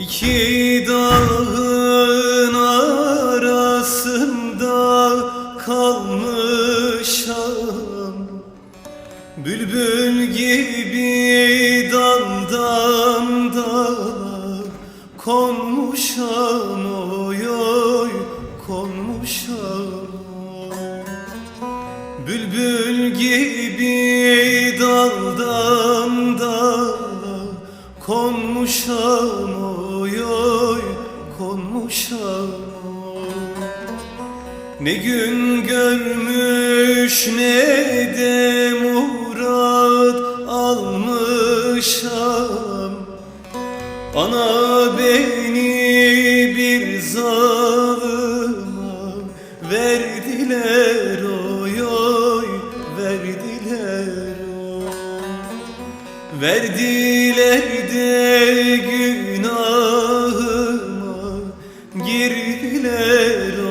İki dağın arasında kalmışam. Bülbül gibi daldan dala konmuşam oy oy konmuşam. Bülbül gibi daldan dala konmuşam oy konmuşam ne gün görmüş ne de murad almışam. Ana beni bir zalıma verdiler oy oy verdiler oy. Verdiler de günahıma girdiler